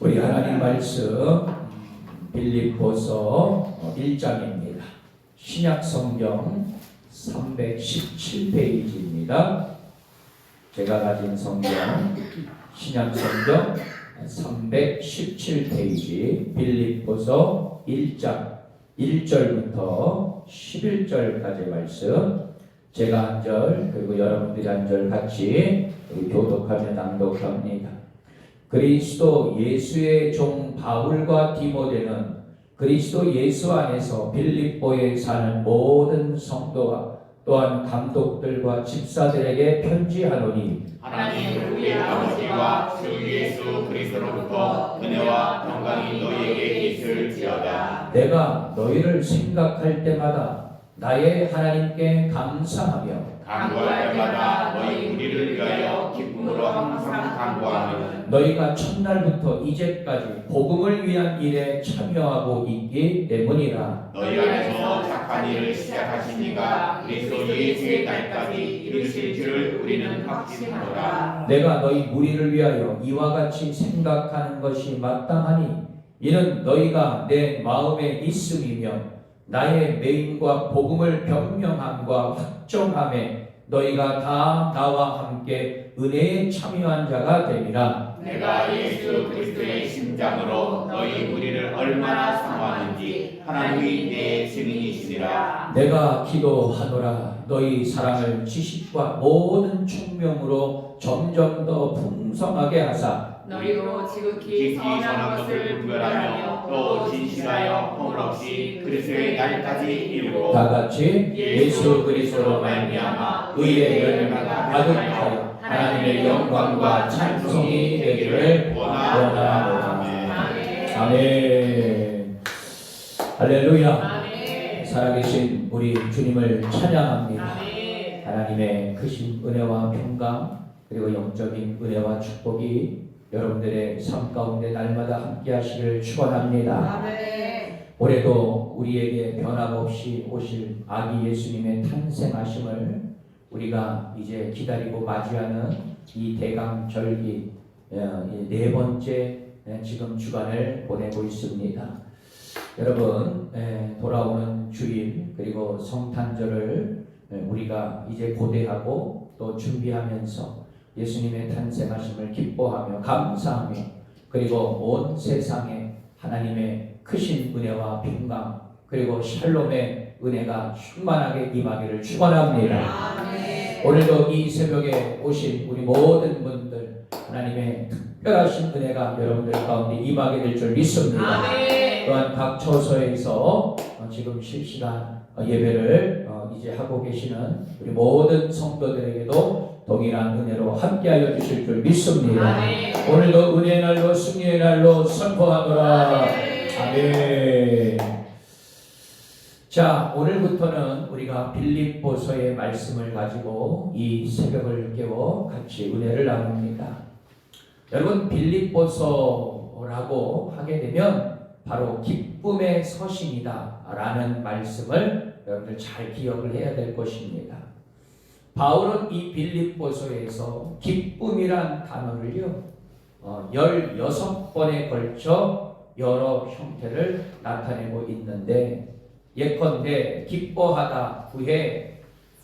우리 하나님 말씀 빌립보서 1장입니다. 신약 성경 317페이지입니다. 제가 가진 성경 신약 성경 317페이지 빌립보서 1장 1절부터 11절까지 말씀 제가 한 절 그리고 여러분들이 한 절 같이 교독하며 낭독합니다. 그리스도 예수의 종 바울과 디모데는 그리스도 예수 안에서 빌립보에 사는 모든 성도와 또한 감독들과 집사들에게 편지하노니 하나님 우리의 아버지와 주 예수 그리스도로부터 은혜와 평강이 너희에게 있을지어다. 내가 너희를 생각할 때마다 나의 하나님께 감사하며 간구할 때마다 너희 우리를 위하여 기쁨으로 항상 간구하는 너희가 첫날부터 이제까지 복음을 위한 일에 참여하고 있기 때문이라 너희 안에서 착한 일을 시작하신 이가 그리스도 예수의 날까지 이루실 줄을 우리는 확신하노라. 내가 너희 무리를 위하여 이와 같이 생각하는 것이 마땅하니 이는 너희가 내 마음에 있음이며 나의 매임과 복음을 변명함과 확정함에 너희가 다 나와 함께 은혜에 참여한 자가 되리라. 내가 예수 그리스도의 심장으로 너희 우리를 얼마나 사모하는지 하나님이 내 증인이시니라. 내가 기도하노라. 너희 사랑을 지식과 모든 총명으로 점점 더 풍성하게 하사. 너희로 지극히 선한 것을 분별하며 또 진실하여 허물 없이 그리스도의 날까지 이루고 다 같이 예수 그리스도로 말미암아 의의 열매가 가득하여 하나님의 영광과 찬송이 되기를 원하노라. 아멘. 아멘. 할렐루야. 아멘. 살아계신 우리 주님을 찬양합니다. 아멘. 하나님의 크신 은혜와 평강 그리고 영적인 은혜와 축복이 여러분들의 삶 가운데 날마다 함께 하시길 축원합니다. 올해도 우리에게 변함없이 오실 아기 예수님의 탄생하심을 우리가 이제 기다리고 맞이하는 이 대강절기 어, 이네 번째 에, 지금 주간을 보내고 있습니다. 여러분 에, 돌아오는 주일 그리고 성탄절을 에, 우리가 이제 고대하고 또 준비하면서 예수님의 탄생하심을 기뻐하며 감사하며 그리고 온 세상에 하나님의 크신 은혜와 평강 그리고 샬롬의 은혜가 충만하게 임하기를 축원합니다. 오늘도 이 새벽에 오신 우리 모든 분들 하나님의 특별하신 은혜가 여러분들 가운데 임하게 될 줄 믿습니다. 또한 각 처소에서 어, 지금 실시간 어, 예배를 어, 이제 하고 계시는 우리 모든 성도들에게도 동일한 은혜로 함께하여 주실 줄 믿습니다. 아멘. 오늘도 은혜의 날로 승리의 날로 선포하노라. 아멘. 자, 오늘부터는 우리가 빌립보서의 말씀을 가지고 이 새벽을 깨워 같이 은혜를 나눕니다. 여러분 빌립보서라고 하게 되면 바로 기쁨의 서신이다 라는 말씀을 여러분들 잘 기억을 해야 될 것입니다. 바울은 이 빌립보서에서 기쁨이란 단어를요, 어, 16번에 걸쳐 여러 형태를 나타내고 있는데, 예컨대 기뻐하다 9회,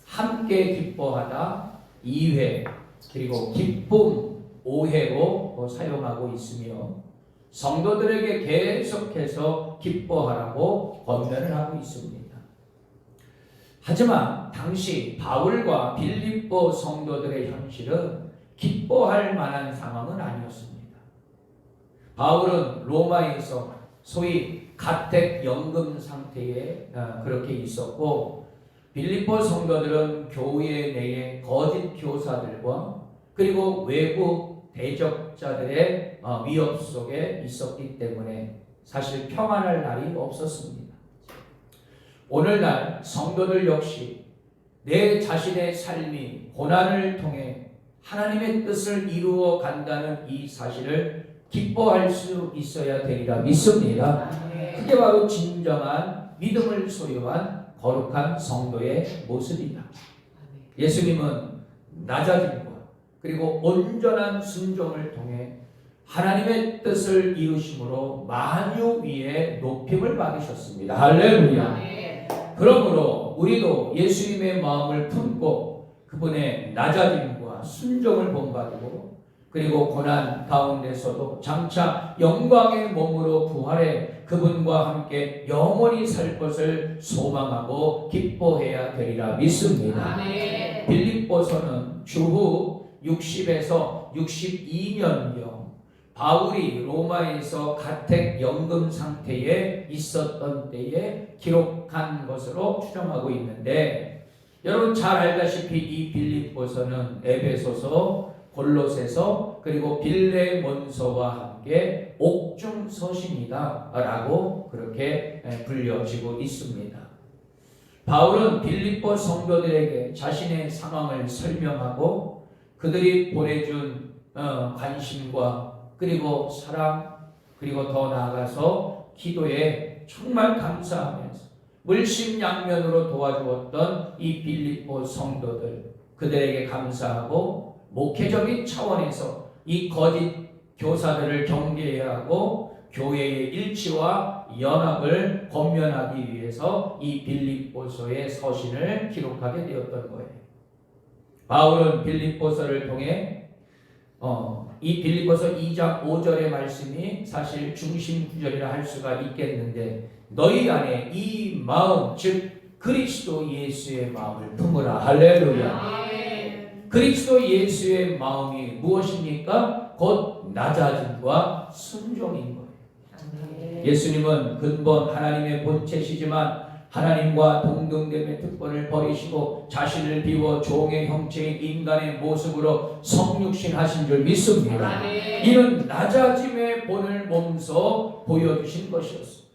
함께 기뻐하다 2회, 그리고 기쁨 5회로 사용하고 있으며, 성도들에게 계속해서 기뻐하라고 권면을 하고 있습니다. 하지만 당시 바울과 빌립보 성도들의 현실은 기뻐할 만한 상황은 아니었습니다. 바울은 로마에서 소위 가택 연금 상태에 아, 그렇게 있었고 빌립보 성도들은 교회 내에 거짓 교사들과 그리고 외부 대적자들의 어, 위협 속에 있었기 때문에 사실 평안할 날이 없었습니다. 오늘날 성도들 역시 내 자신의 삶이 고난을 통해 하나님의 뜻을 이루어 간다는 이 사실을 기뻐할 수 있어야 되리라 믿습니다. 그게 바로 진정한 믿음을 소유한 거룩한 성도의 모습이다. 예수님은 낮아짐과 그리고 온전한 순종을 통해 하나님의 뜻을 이루심으로 만유 위에 높임을 받으셨습니다. 할렐루야. 그러므로 우리도 예수님의 마음을 품고 그분의 낮아짐과 순종을 본받고 그리고 고난 가운데서도 장차 영광의 몸으로 부활해 그분과 함께 영원히 살 것을 소망하고 기뻐해야 되리라 믿습니다. 빌립보서는 주후 60에서 62년경 바울이 로마에서 가택 연금 상태에 있었던 때에 기록한 것으로 추정하고 있는데 여러분 잘 알다시피 이 빌립보서는 에베소서 골로새서 그리고 빌레몬서와 함께 옥중 서신이다라고 그렇게 불려지고 있습니다. 바울은 빌립보 성도들에게 자신의 상황을 설명하고 그들이 보내준 어, 관심과 그리고 사랑 그리고 더 나아가서 기도에 정말 감사하면서 물심양면으로 도와주었던 이 빌립보 성도들 그들에게 감사하고 목회적인 차원에서 이 거짓 교사들을 경계해야 하고 교회의 일치와 연합을 권면하기 위해서 이 빌립보서의 서신을 기록하게 되었던 거예요. 바울은 빌립보서를 통해 어, 이 빌립보서 2장 5절의 말씀이 사실 중심 구절이라 할 수가 있겠는데 너희 안에 이 마음 즉 그리스도 예수의 마음을 품으라 할렐루야. 그리스도 예수의 마음이 무엇입니까? 곧 낮아짐과 순종인 거예요. 예수님은 근본 하나님의 본체시지만 하나님과 동등됨의 특권을 버리시고 자신을 비워 종의 형체인 인간의 모습으로 성육신 하신 줄 믿습니다. 이는 낮아짐의 본을 몸소 보여주신 것이었습니다.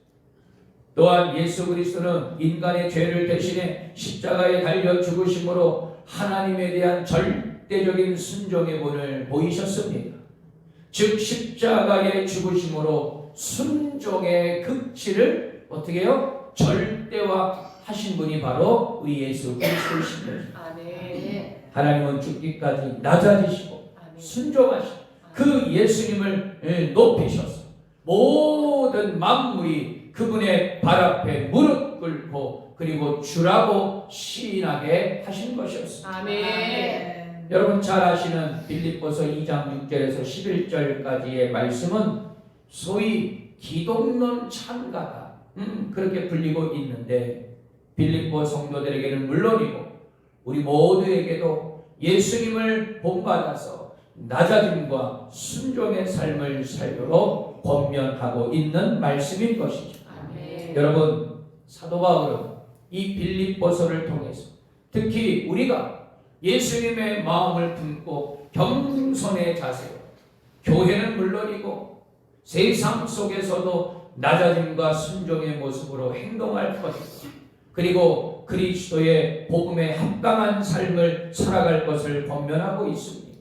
또한 예수 그리스도는 인간의 죄를 대신해 십자가에 달려 죽으심으로 하나님에 대한 절대적인 순종의 본을 보이셨습니다. 즉 십자가의 죽으심으로 순종의 극치를 어떻게 해요? 절 대화 하신 분이 바로 우리 예수 그리스도이신 거죠. 아멘. 하나님은 죽기까지 낮아지시고. 순종하시고 그 예수님을 예, 높이셔서 모든 만물이 그분의 발 앞에 무릎 꿇고 그리고 주라고 시인하게 하신 것이었습니다. 아멘. 여러분 잘 아시는 빌립보서 2장 6절에서 11절까지의 말씀은 소위 기독론 음, 그렇게 불리고 있는데 빌립보 성도들에게는 물론이고 우리 모두에게도 예수님을 본받아서 낮아짐과 순종의 삶을 살도록 권면하고 있는 말씀인 것이죠. 아멘. 여러분 사도 바울은 이 빌립보서를 통해서 특히 우리가 예수님의 마음을 품고 겸손의 자세로 교회는 물론이고 세상 속에서도 낮아짐과 순종의 모습으로 행동할 것이고 그리고 그리스도의 복음에 합당한 삶을 살아갈 것을 권면하고 있습니다.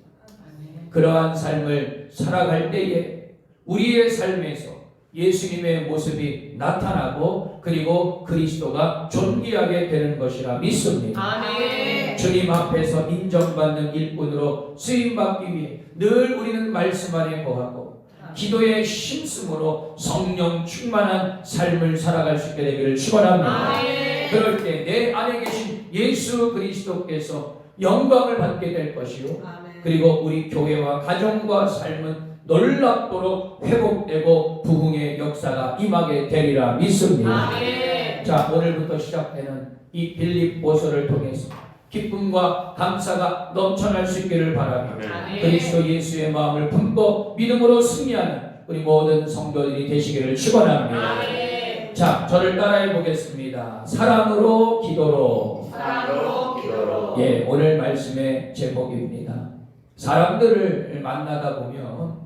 그러한 삶을 살아갈 때에 우리의 삶에서 예수님의 모습이 나타나고 그리고 그리스도가 존귀하게 되는 것이라 믿습니다. 아멘. 주님 앞에서 인정받는 일꾼으로 쓰임 받기 위해 늘 우리는 말씀 안에 거하고 기도의 힘쓰므로 성령 충만한 삶을 살아갈 수 있게 되기를 축원합니다. 아멘. 그럴 때 내 안에 계신 예수 그리스도께서 영광을 받게 될 것이요 아멘. 그리고 우리 교회와 가정과 삶은 놀랍도록 회복되고 부흥의 역사가 임하게 되리라 믿습니다. 아멘. 자 오늘부터 시작되는 이 빌립보서를 통해서 기쁨과 감사가 넘쳐날 수 있기를 바라며 아멘. 그리스도 예수의 마음을 품고 믿음으로 승리하는 우리 모든 성도들이 되시기를 축원합니다. 자 저를 따라해 보겠습니다. 사랑으로 기도로 사랑으로 기도로. 예, 오늘 말씀의 제목입니다. 사람들을 만나다 보면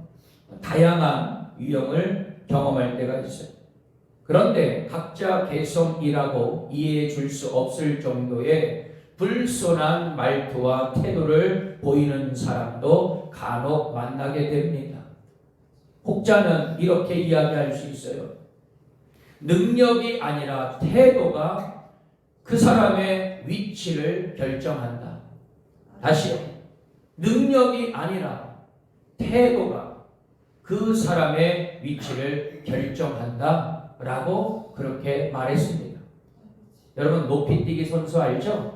다양한 유형을 경험할 때가 있어요. 그런데 각자 개성이라고 이해해 줄 수 없을 정도의 불손한 말투와 태도를 보이는 사람도 간혹 만나게 됩니다. 혹자는 이렇게 이야기할 수 있어요. 능력이 아니라 태도가 그 사람의 위치를 결정한다. 다시요. 능력이 아니라 태도가 그 사람의 위치를 결정한다 라고 그렇게 말했습니다. 여러분 높이뛰기 선수 알죠?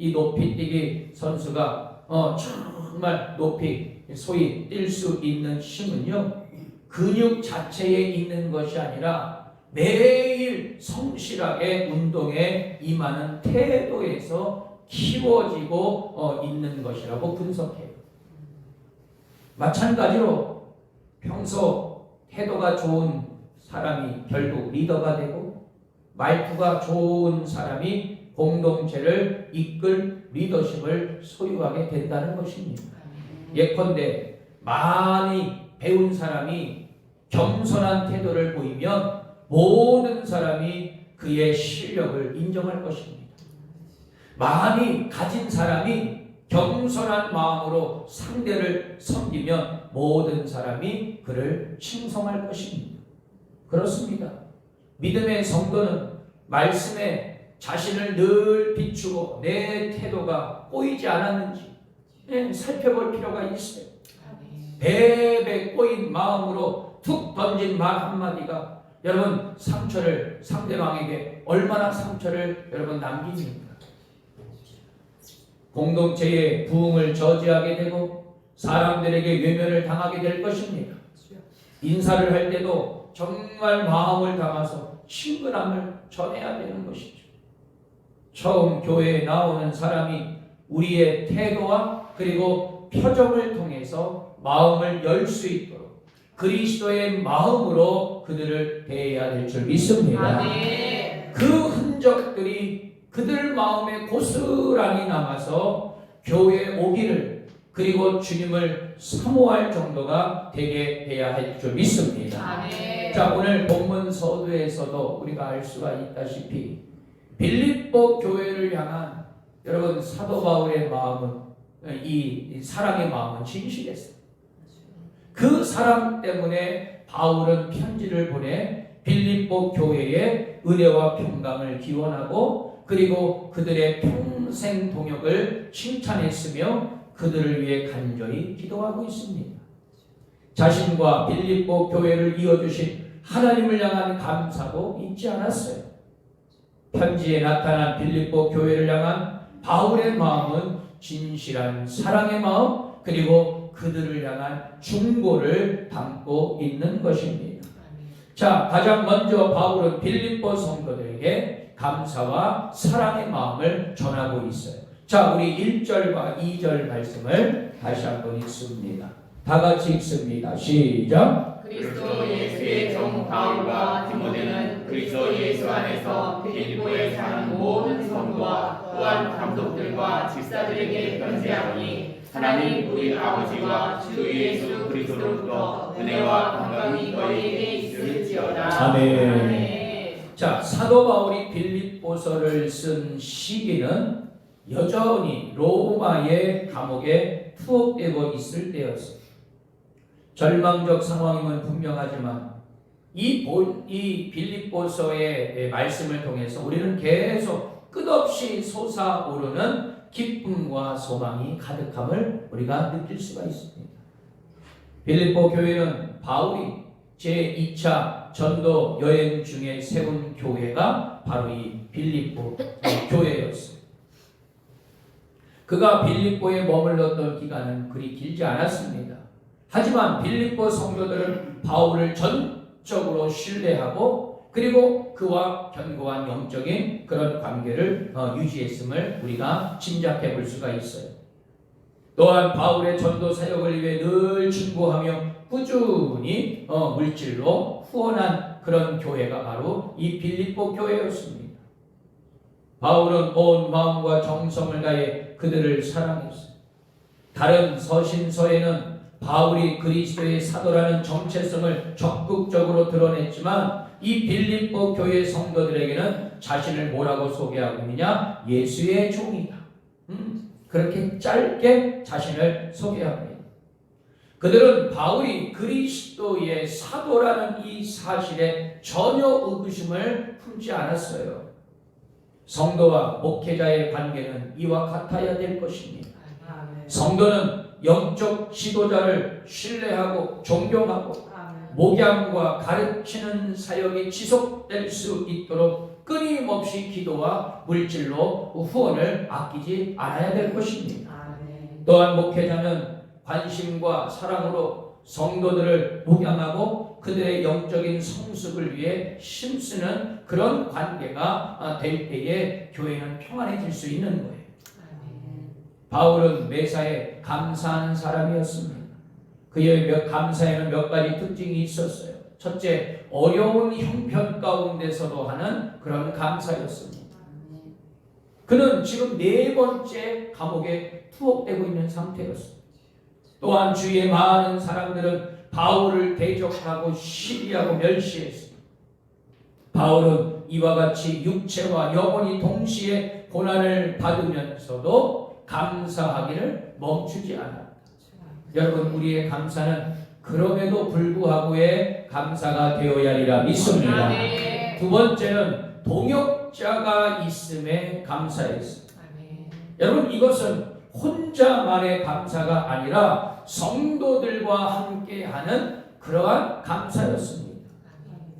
이 높이뛰기 선수가 어, 정말 높이 소위 뛸 수 있는 힘은요 근육 자체에 있는 것이 아니라 매일 성실하게 운동에 임하는 태도에서 키워지고 어, 있는 것이라고 분석해요. 마찬가지로 평소 태도가 좋은 사람이 결국 리더가 되고 말투가 좋은 사람이 공동체를 이끌 리더십을 소유하게 된다는 것입니다. 예컨대 많이 배운 사람이 겸손한 태도를 보이면 모든 사람이 그의 실력을 인정할 것입니다. 많이 가진 사람이 겸손한 마음으로 상대를 섬기면 모든 사람이 그를 칭송할 것입니다. 그렇습니다. 믿음의 성도는 말씀에 자신을 늘 비추고 내 태도가 꼬이지 않았는지 예, 살펴볼 필요가 있어요. 배배 꼬인 마음으로 툭 던진 말 한마디가 여러분 상처를 상대방에게 얼마나 상처를 여러분 남깁니까? 공동체의 부흥을 저지하게 되고 사람들에게 외면을 당하게 될 것입니다. 인사를 할 때도 정말 마음을 담아서 친근함을 전해야 되는 것이죠. 처음 교회에 나오는 사람이 우리의 태도와 그리고 표정을 통해서 마음을 열 수 있도록 그리스도의 마음으로 그들을 대해야 될 줄 믿습니다. 아멘. 그 흔적들이 그들 마음에 고스란히 남아서 교회에 오기를 그리고 주님을 사모할 정도가 되게 해야 할 줄 믿습니다. 아멘. 자 오늘 본문 서두에서도 우리가 알 수가 있다시피 빌립보 교회를 향한 여러분 사도 바울의 마음은 이, 이 사랑의 마음은 진실했어요. 그 사랑 때문에 바울은 편지를 보내 빌립보 교회에 은혜와 평강을 기원하고 그리고 그들의 평생 동역을 칭찬했으며 그들을 위해 간절히 기도하고 있습니다. 자신과 빌립보 교회를 이어주신 하나님을 향한 감사도 잊지 않았어요. 편지에 나타난 빌립보 교회를 향한 바울의 마음은 진실한 사랑의 마음 그리고 그들을 향한 중보를 담고 있는 것입니다. 자, 가장 먼저 바울은 빌립보 성도들에게 감사와 사랑의 마음을 전하고 있어요. 자, 우리 1절과 2절 말씀을 다시 한번 읽습니다. 다 같이 읽습니다. 시작. 그리스도 예수의 종 바울과 디모데는 그리스도 예수 안에서 빌립보에 사는 모든 성도와 또한 감독들과 집사들에게 편지하오니 하나님 우리 아버지와 주 예수 그리스도로부터 은혜와 평강이 너희에게 있을지어다. 아멘. 자, 사도 바울이 빌립보서를 쓴 시기는 여전히 로마의 감옥에 투옥되고 있을 때였어요. 절망적 상황임은 분명하지만 이, 본, 이 빌립보서의 말씀을 통해서 우리는 계속 끝없이 솟아오르는 기쁨과 소망이 가득함을 우리가 느낄 수가 있습니다. 빌립보 교회는 바울이 제2차 전도 여행 중에 세운 교회가 바로 이 빌립보 교회였어요. 그가 빌립보에 머물렀던 기간은 그리 길지 않았습니다. 하지만 빌립보 성도들은 바울을 전 적으로 신뢰하고 그리고 그와 견고한 영적인 그런 관계를 어, 유지했음을 우리가 짐작해 볼 수가 있어요. 또한 바울의 전도 사역을 위해 늘 충고하며 꾸준히 어, 물질로 후원한 그런 교회가 바로 이 빌립보 교회였습니다. 바울은 온 마음과 정성을 다해 그들을 사랑했어요. 다른 서신서에는 바울이 그리스도의 사도라는 정체성을 적극적으로 드러냈지만 이 빌립보 교회 성도들에게는 자신을 뭐라고 소개하고 있느냐? 예수의 종이다. 음, 그렇게 짧게 자신을 소개합니다. 그들은 바울이 그리스도의 사도라는 이 사실에 전혀 의구심을 품지 않았어요. 성도와 목회자의 관계는 이와 같아야 될 것입니다. 아멘. 성도는 영적 지도자를 신뢰하고 존경하고 목양과 가르치는 사역이 지속될 수 있도록 끊임없이 기도와 물질로 후원을 아끼지 않아야 될 것입니다. 또한 목회자는 관심과 사랑으로 성도들을 목양하고 그들의 영적인 성숙을 위해 힘쓰는 그런 관계가 아, 될 때에 교회는 평안해질 수 있는 거예요. 바울은 매사에 감사하는 사람이었습니다. 그의 몇, 감사에는 몇 가지 특징이 있었어요. 첫째, 어려운 형편 가운데서도 하는 그런 감사였습니다. 그는 지금 네 번째 감옥에 투옥되고 있는 상태였습니다. 또한 주위의 많은 사람들은 바울을 대적하고 시기하고 멸시했습니다. 바울은 이와 같이 육체와 영혼이 동시에 고난을 받으면서도 감사하기를 멈추지 않았다. 여러분 우리의 감사는 그럼에도 불구하고의 감사가 되어야 하리라 믿습니다. 아멘. 두 번째는 동역자가 있음에 감사했습니다. 아멘. 여러분 이것은 혼자만의 감사가 아니라 성도들과 함께하는 그러한 감사였습니다.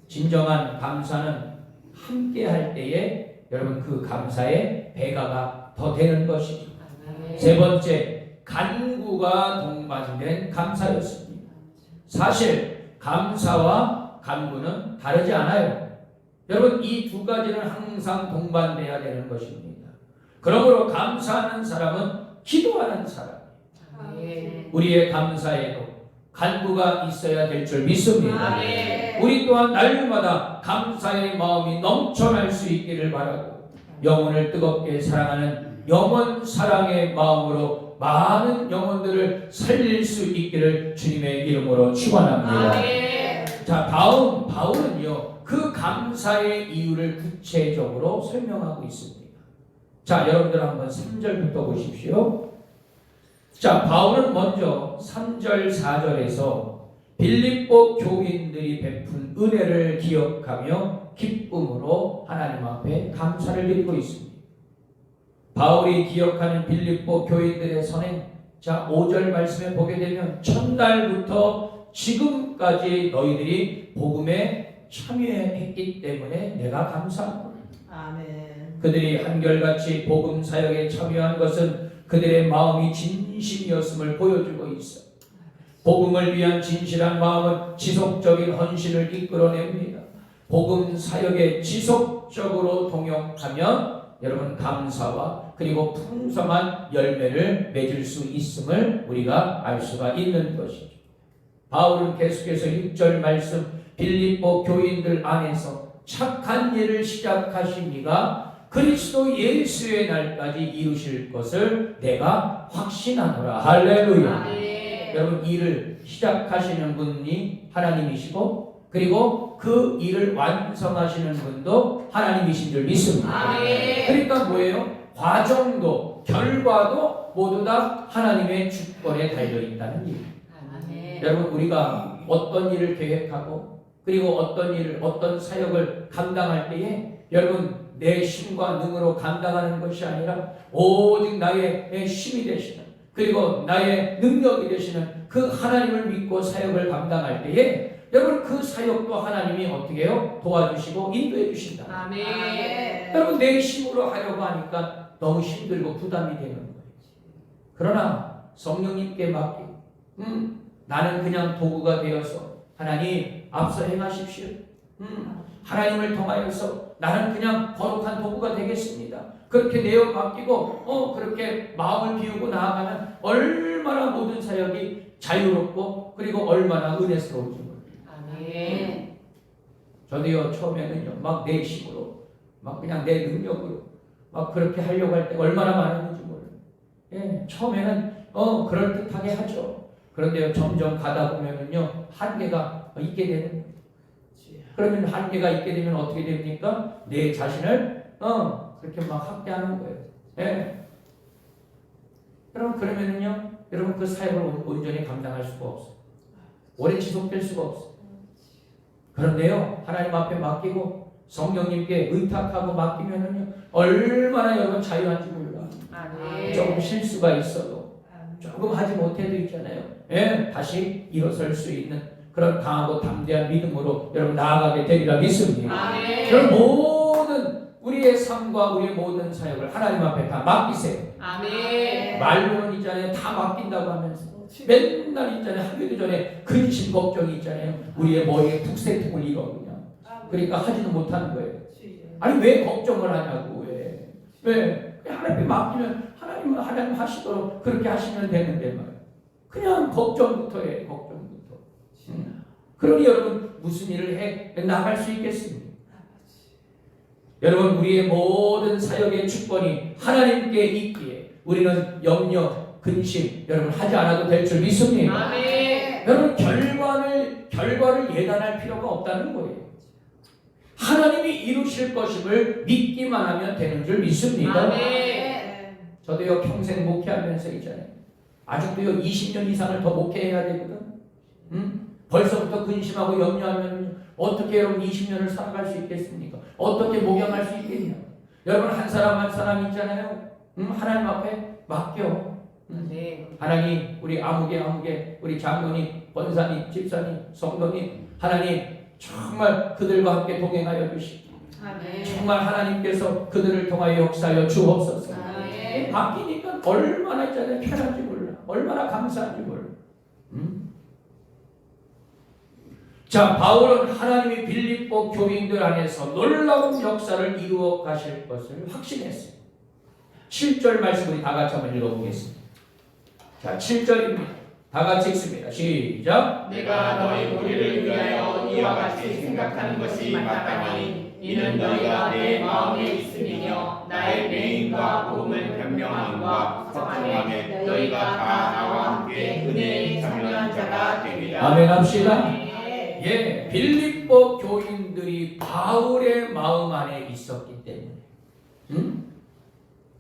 진정한 감사는 함께할 때에 여러분 그 감사의 배가가 더 되는. 아멘. 세 번째 간구가 동반된 감사였습니다. 사실 감사와 간구는 다르지 않아요. 여러분 이 두 가지는 항상 동반돼야 되는 것입니다. 그러므로 감사하는 사람은 기도하는 사람. 아멘. 우리의 감사에도 간구가 있어야 될 줄 믿습니다. 아멘. 우리 또한 날마다 감사의 마음이 넘쳐날 수 있기를 바라고 영혼을 뜨겁게 사랑하는 영원 사랑의 마음으로 많은 영혼들을 살릴 수 있기를 주님의 이름으로 축원합니다. 아멘. 자, 다음 바울은요. 그 감사의 이유를 구체적으로 설명하고 있습니다. 자, 여러분들 한번 3절부터 보십시오. 자, 바울은 먼저 3절, 4절에서 빌립보 교인들이 베푼 은혜를 기억하며 기쁨으로 하나님 앞에 감사를 드리고 있습니다. 바울이 기억하는 빌립보 교인들의 선행, 자, 5절 말씀에 보게 되면 첫날부터 지금까지 너희들이 복음에 참여했기 때문에 내가 감사합니다. 아멘. 그들이 한결같이 복음 사역에 참여한 것은 그들의 마음이 진심이었음을 보여주고 있어. 복음을 위한 진실한 마음은 지속적인 헌신을 이끌어냅니다. 복음 사역에 지속적으로 동역하면 여러분 감사와 그리고 풍성한 열매를 맺을 수 있음을 우리가 알 수가 있는 것이죠. 바울은 계속해서 6절 말씀 빌립보 교인들 안에서 착한 일을 시작하신 이가 그리스도 예수의 날까지 이루실 것을 내가 확신하노라. 할렐루야. 아멘. 여러분 일을 시작하시는 분이 하나님이시고 그리고 그 일을 완성하시는 분도 하나님이신 줄 믿습니다. 아멘. 그러니까 뭐예요? 과정도 결과도 모두 다 하나님의 주권에 달려 있다는 일. 아멘. 여러분 우리가 어떤 일을 계획하고 그리고 어떤 일을 어떤 사역을 감당할 때에 여러분 내 힘과 능으로 감당하는 것이 아니라 오직 나의 내 힘이 되시는 그리고 나의 능력이 되시는 그 하나님을 믿고 사역을 감당할 때에 여러분 그 사역도 하나님이 어떻게 해요? 도와주시고 인도해 주신다. 아멘. 여러분 내 힘으로 하려고 하니까 너무 힘들고 부담이 되는 거예요. 그러나 성령님께 맡기고 음, 나는 그냥 도구가 되어서 하나님 앞서 행하십시오. 음, 하나님을 통하여서 나는 그냥 거룩한 도구가 되겠습니다. 그렇게 내어 맡기고 어 그렇게 마음을 비우고 나아가면 얼마나 모든 사역이 자유롭고 그리고 얼마나 은혜스러운지. 아멘. 저도요 처음에는요 막 내 힘으로 막 그냥 내 능력으로 막 그렇게 하려고 할 때 얼마나 많았는지 몰라요. 예, 처음에는 어 그럴 듯하게 하죠. 그런데요 점점 가다 보면은요 한계가 있게 되는. 그러면 한계가 있게 되면 어떻게 됩니까? 내 자신을 어 그렇게 막 학대하는 거예요. 예. 여러분 그러면은요 여러분 그 사역을 온- 온전히 감당할 수가 없어요. 오래 지속될 수가 없어요. 그런데요 하나님 앞에 맡기고 성령님께 의탁하고 맡기면은요 얼마나 여러분 자유한지 몰라. 아멘. 조금 실수가 있어도 조금 하지 못해도 있잖아요. 예, 다시 일어설 수 있는 그런 강하고 담대한 믿음으로 여러분 나아가게 되리라 믿습니다. 아멘. 여러분 모든 우리의 삶과 우리의 모든 사역을 하나님 앞에 다 맡기세요. 아멘. 말로는 있잖아요. 다 맡긴다고 하면서 맨날 있잖아요. 하기도 전에 근심 걱정이 있잖아요. 우리의 머리에 북새통을 이거든요. 그러니까 하지도 못하는 거예요. 아니 왜 걱정을 하냐고 왜? 왜? 그냥 하나님께 맡기면 하나님은 하나님 하시도록 그렇게 하시면 되는데 말이야. 그냥 걱정부터 해 걱정부터. 음. 그러니 여러분 무슨 일을 해 나갈 수 있겠습니까? 여러분 우리의 모든 사역의 주권이 하나님께 있기에 우리는 염려 근심 여러분 하지 않아도 될 줄 믿습니다. 아멘. 여러분 결과를 결과를 예단할 필요가 없다는 거예요. 하나님이 이루실 것임을 믿기만 하면 되는 줄 믿습니다. 아멘. 저도요 평생 목회하면서 있잖아요. 아직도요 20년 이상을 더 목회해야 되거든. 응? 벌써부터 근심하고 염려하면 어떻게 여러분 20년을 살아갈 수 있겠습니까? 어떻게 목양할 수 있겠냐? 여러분 한 사람 한 사람 있잖아요. 응? 하나님 앞에 맡겨. 네. 하나님 우리 아무개 아무개 우리 장로님 권사님 집사님 성도님 하나님 정말 그들과 함께 동행하여 주시고 아멘. 정말 하나님께서 그들을 통하여 역사하여 주옵소서 아멘. 바뀌니까 얼마나 있잖아요 편한지 몰라 얼마나 감사한지 몰라 음? 자 바울은 하나님이 빌립보 교인들 안에서 놀라운 역사를 이루어 가실 것을 확신했어요 7절 말씀 우리 다 같이 한번 읽어보겠습니다 자 7절입니다 다 같이 읽습니다 시작 내가 너희 우리를 위하여 이와 같이 생각하는 것이 마땅하니 이는 너희가 내 마음에 있음이며 나의 메인과 복음을 변명함과 걱정함에 너희가 다 나와 함께 은혜에 참여한 자가 되리라. 아멘 합시다. 예, 빌립보 교인들이 바울의 마음 안에 있었기 때문에, 음?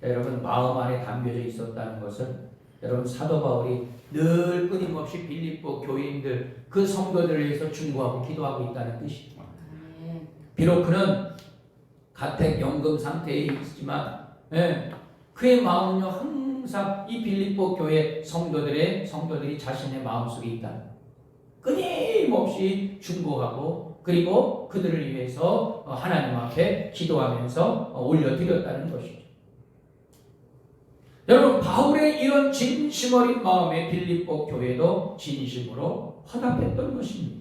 여러분 마음 안에 담겨져 있었다는 것은 여러분 사도 바울이 늘 끊임없이 빌립보 교인들 그 성도들을 위해서 중보하고 기도하고 있다는 뜻이죠. 비록 그는 가택 연금 상태에 있지만, 예, 그의 마음은요 항상 이 빌립보 교회 성도들의 성도들이 자신의 마음 속에 있다. 끊임없이 중보하고 그리고 그들을 위해서 어, 하나님 앞에 기도하면서 어, 올려드렸다는 것이죠. 여러분 바울의 이런 진심 어린 마음에 빌립보 교회도 진심으로 화답했던 것입니다.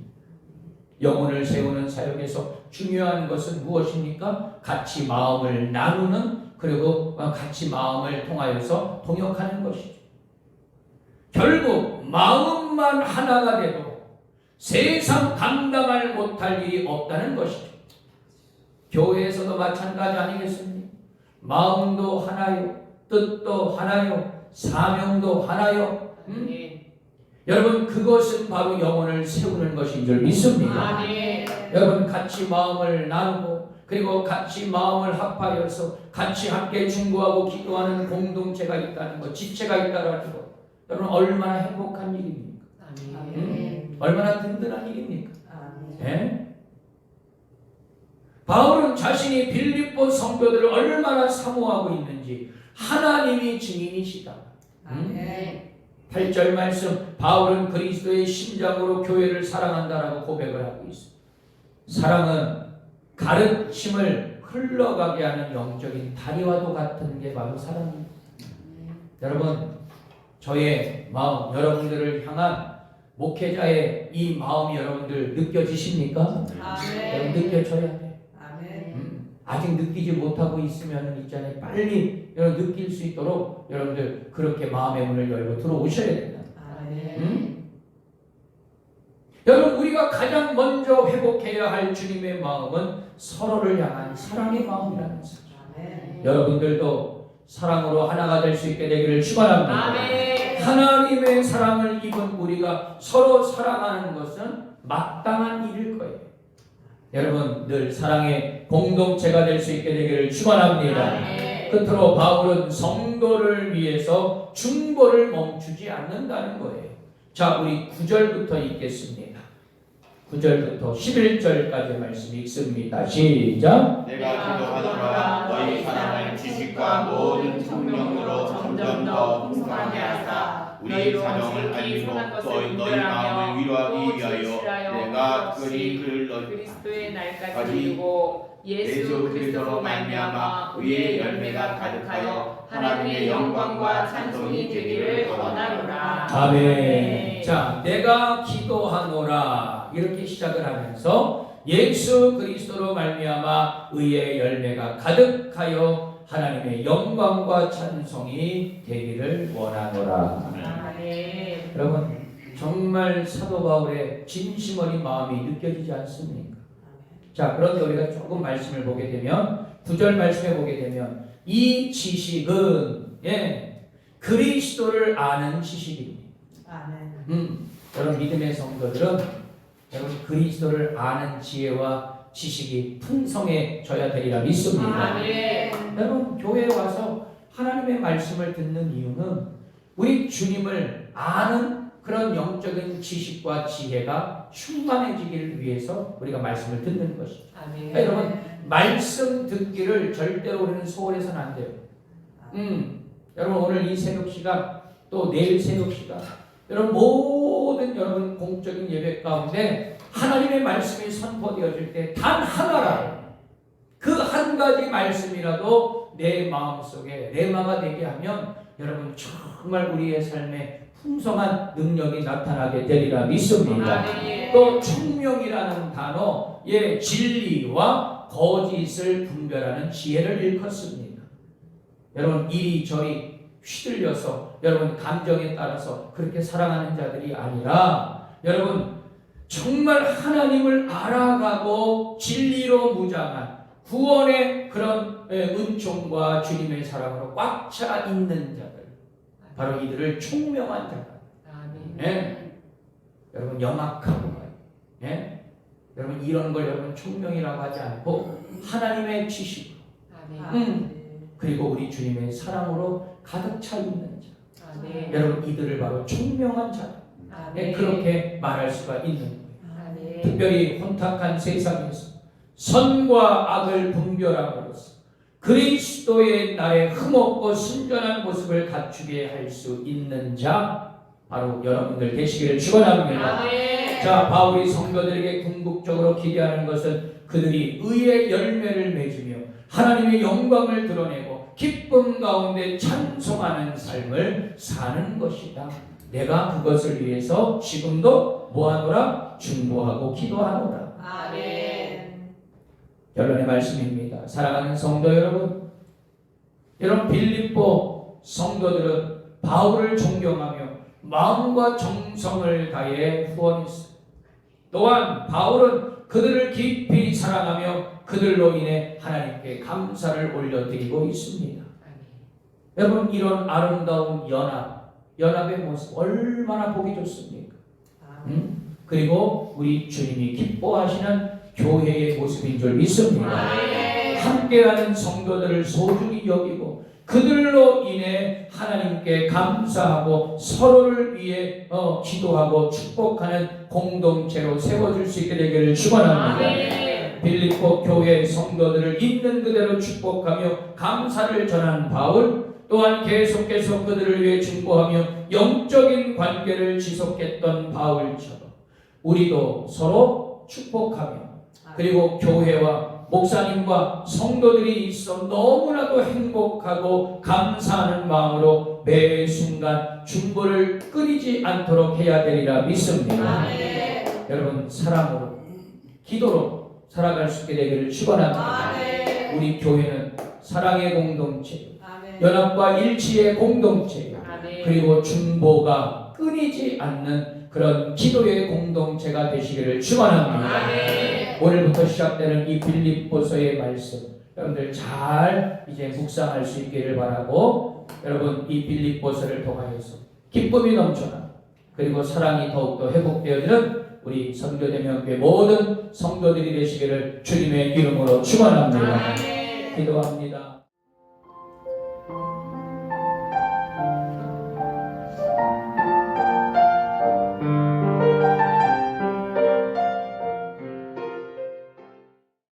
영혼을 세우는 사역에서 중요한 것은 무엇입니까? 같이 마음을 나누는 그리고 어, 같이 마음을 통하여서 동역하는 것이죠. 결국 마음만 하나가 돼도 세상 감당할 못할 일이 없다는 것이죠. 교회에서도 마찬가지 아니겠습니까? 마음도 하나요, 뜻도 하나요, 사명도 하나요. 음? 아멘. 여러분 그것은 바로 영혼을 세우는 것인 줄 믿습니다. 아멘. 여러분 같이 마음을 나누고 그리고 같이 마음을 합하여서 같이 함께 중보하고 기도하는 공동체가 있다는 것, 지체가 있다는 것. 여러분 얼마나 행복한 일입니까? 아멘. 얼마나 든든한 일입니까? 예? 바울은 자신이 빌립보 성도들을 얼마나 사모하고 있는지 하나님이 증인이시다. 아멘. 8절 말씀 바울은 그리스도의 심장으로 교회를 사랑한다라고 고백을 하고 있어. 사랑은 가르침을 흘러가게 하는 영적인 다리와도 같은 게 바로 사랑입니다. 여러분 저의 마음 여러분들을 향한 목회자의 이 마음이 여러분들 느껴지십니까? 여러분 아멘. 느껴져야 돼. 음, 아직 느끼지 못하고 있으면 있잖아요. 빨리 여러분 느낄 수 있도록 여러분들 그렇게 마음의 문을 열고 들어오셔야 된다. 아멘. 여러분 우리가 가장 먼저 회복해야 할 주님의 마음은 서로를 향한 사랑의 마음이라는 사실. 여러분들도 사랑으로 하나가 될 수 있게 되기를 축원합니다. 아멘. 하나님의 사랑을 입은 우리가 서로 사랑하는 것은 마땅한 일일 거예요. 여러분 늘 사랑의 공동체가 될 수 있게 되기를 축원합니다. 아멘. 끝으로 바울은 성도를 위해서 중보를 멈추지 않는다는 거예요. 자, 우리 9절부터 읽겠습니다. 9절부터 11절까지 말씀 읽습니다. 시작. 내가 기도하노라 너희 사랑을 지식과 모든 성령으로 점점 더 풍성하게 하사 우리의 사정을 알리고 또 너희 마음을 위로하기 위하여 내가 특별히 그를 넣 그리스도의 날까지 까지 이루고 예수 그리스도로 그리스도로 말미암아 의의 열매가 가득하여 하나님의 영광과 찬송이 되기를 원하노라. 아멘. 자, 내가 기도하노라 이렇게 시작을 하면서 예수 그리스도로 말미암아 의의 열매가 가득하여 하나님의 영광과 찬송이 되기를 원하노라. 아멘. 여러분 정말 사도 바울의 진심 어린 마음이 느껴지지 않습니까? 자, 그런데 우리가 조금 말씀을 보게 되면 구절 말씀에 보게 되면 이 지식은 예, 그리스도를 아는 지식입니다. 아멘. 음, 여러분 믿음의 성도들은 여러분 그리스도를 아는 지혜와 지식이 풍성해져야 되리라 믿습니다. 아멘. 여러분 교회에 와서 하나님의 말씀을 듣는 이유는 우리 주님을 아는 그런 영적인 지식과 지혜가 충만해지기를 위해서 우리가 말씀을 듣는 것입니다. 아멘. 그러니까 여러분 말씀 듣기를 절대로 우리는 소홀해서는 안 돼요. 음, 여러분 오늘 이 새벽 시간 또 내일 새벽 시간 여러분 모든 여러분 공적인 예배 가운데 하나님의 말씀이 선포되어질 때 단 하나라 그 한 가지 말씀이라도 내 마음속에 레마가 되게 하면 여러분 정말 우리의 삶에 풍성한 능력이 나타나게 되리라 믿습니다. 아멘. 또 총명이라는 단어, 예, 진리와 거짓을 분별하는 지혜를 일컫습니다. 여러분 이리 저리 휘둘려서 여러분 감정에 따라서 그렇게 살아가는 자들이 아니라 여러분 정말 하나님을 알아가고 진리로 무장한 구원의 그런 예, 은총과 주님의 사랑으로 꽉 차 있는 자들 바로 이들을 총명한. 아멘. 예? 여러분 영악하고 예? 여러분 이런 걸 여러분 총명이라고 하지 않고 하나님의 지식. 음. 그리고 우리 주님의 사랑으로 가득 차 있는 자. 여러분 이들을 바로 총명한 자 예, 아멘. 그렇게 말할 수가 있는. 특별히 혼탁한 세상에서 선과 악을 분별함으로써 그리스도의 날에 흠없고 순전한 모습을 갖추게 할 수 있는 자 바로 여러분들 되시기를 축원합니다. 아멘. 자, 바울이 성도들에게 궁극적으로 기대하는 것은 그들이 의의 열매를 맺으며 하나님의 영광을 드러내고 기쁨 가운데 찬송하는 삶을 사는 것이다. 내가 그것을 위해서 지금도 뭐하노라? 중보하고 기도하노라. 아멘. 결론의 말씀입니다. 사랑하는 성도 여러분, 여러분 빌립보 성도들은 바울을 존경하며 마음과 정성을 다해 후원했어요. 또한 바울은 그들을 깊이 사랑하며 그들로 인해 하나님께 감사를 올려드리고 있습니다. 여러분 이런 아름다운 연합, 연합의 모습 얼마나 보기 좋습니까? 음? 그리고 우리 주님이 기뻐하시는 교회의 모습인 줄 믿습니다. 함께하는 성도들을 소중히 여기고 그들로 인해 하나님께 감사하고 서로를 위해 어, 기도하고 축복하는 공동체로 세워줄 수 있게 되기를 축원합니다. 빌립보 교회 성도들을 있는 그대로 축복하며 감사를 전한 바울 또한 계속해서 그들을 위해 중보하며 영적인 관계를 지속했던 바울처럼 우리도 서로 축복하며 그리고 교회와 목사님과 성도들이 있어 너무나도 행복하고 감사하는 마음으로 매 순간 중보를 끊이지 않도록 해야 되리라 믿습니다. 아멘. 여러분 사랑으로 기도로 살아갈 수 있게 되기를 축원합니다. 아멘. 우리 교회는 사랑의 공동체, 아멘. 연합과 일치의 공동체, 아멘. 그리고 중보가 끊이지 않는 그런 기도의 공동체가 되시기를 축원합니다. 아멘. 오늘부터 시작되는 이 빌립보서의 말씀 여러분들 잘 이제 묵상할 수 있기를 바라고 여러분 이 빌립보서를 통하여서 기쁨이 넘쳐나 그리고 사랑이 더욱더 회복되어지는 우리 선교대명교회 모든 성도들이 되시기를 주님의 이름으로 축원합니다. 아멘. 기도합니다.